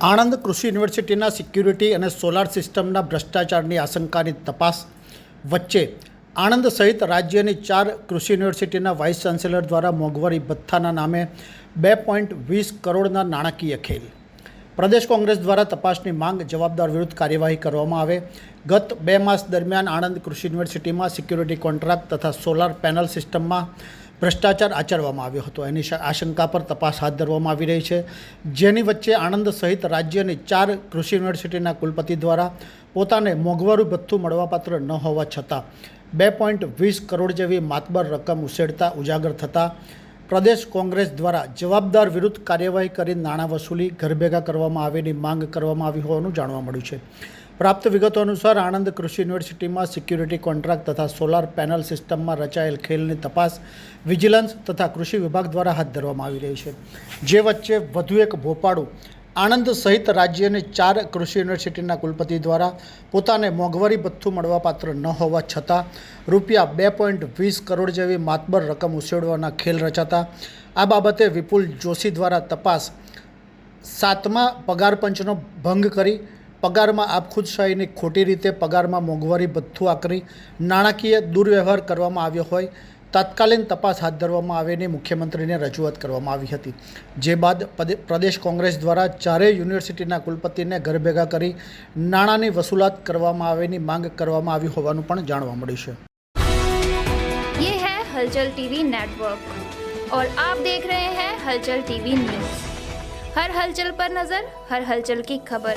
આણંદ કૃષિ યુનિવર્સિટીના સિક્યુરિટી અને સોલાર સિસ્ટમના ભ્રષ્ટાચારની આશંકાની તપાસ વચ્ચે આણંદ સહિત રાજ્યની ચાર કૃષિ યુનિવર્સિટીના વાઇસ ચાન્સેલર દ્વારા મોંઘવારી ભથ્થાના નામે બે પોઈન્ટ વીસ કરોડના નાણાકીય ખેલ પ્રદેશ કોંગ્રેસ દ્વારા તપાસની માંગ જવાબદાર વિરુદ્ધ કાર્યવાહી કરવામાં આવે. ગત બે માસ દરમિયાન આણંદ કૃષિ યુનિવર્સિટીમાં સિક્યુરિટી કોન્ટ્રાક્ટ તથા સોલાર પેનલ સિસ્ટમમાં ભ્રષ્ટાચાર આચરવામાં આવ્યો હતો. એની આશંકા પર તપાસ હાથ ધરવામાં આવી રહી છે. જેની વચ્ચે આણંદ સહિત રાજ્યની ચાર કૃષિ યુનિવર્સિટીના કુલપતિ દ્વારા પોતાને મોંઘવારું ભથ્થું મળવાપાત્ર ન હોવા છતાં બે પોઈન્ટ વીસ કરોડ જેવી માતબર રકમ ઉછેરતા ઉજાગર થતાં પ્રદેશ કોંગ્રેસ દ્વારા જવાબદાર વિરુદ્ધ કાર્યવાહી કરી નાણાં વસૂલી ઘરભેગા કરવામાં આવેની માંગ કરવામાં આવી હોવાનું જાણવા મળ્યું છે. પ્રાપ્ત વિગતો અનુસાર આણંદ કૃષિ યુનિવર્સિટીમાં સિક્યુરિટી કોન્ટ્રાક્ટ તથા સોલાર પેનલ સિસ્ટમમાં રચાયેલ ખેલની તપાસ વિજિલન્સ તથા કૃષિ વિભાગ દ્વારા હાથ ધરવામાં આવી રહી છે. જે વચ્ચે વધુ એક ભોપાળું આણંદ સહિત રાજ્યની ચાર કૃષિ યુનિવર્સિટીના કુલપતિ દ્વારા પોતાને મોંઘવારી ભથ્થું મળવાપાત્ર ન હોવા છતાં રૂપિયા બે પોઈન્ટ વીસ કરોડ જેવી માતબર રકમ ઉછેડવાના ખેલ રચાતા. આ બાબતે વિપુલ જોશી દ્વારા તપાસ સાતમા પગાર પંચનો ભંગ કરી પગારમાં આપખુદશાહીની ખોટી રીતે પગારમાં મોંઘવારી ભથ્થું આકરી નાણાકીય દુર્વ્યવહાર કરવામાં આવ્યો હોય તાત્કાલિક તપાસ હાથ ધરવામાં આવેની મુખ્યમંત્રીને રજૂઆત કરવામાં આવી હતી જે બાદ પદે- પ્રદેશ કોંગ્રેસ દ્વારા ચારેય યુનિવર્સિટીના કુલપતિને ઘર ભેગા કરી નાણાંની વસૂલાત કરવામાં આવેની માંગ કરવામાં આવી હોવાનું પણ જાણવા મળ્યું છે ये है हलचल टीवी नेटवर्क और आप देख रहे हैं हलचल टीवी न्यूज हर हलचल पर नजर हर हलचल की खबर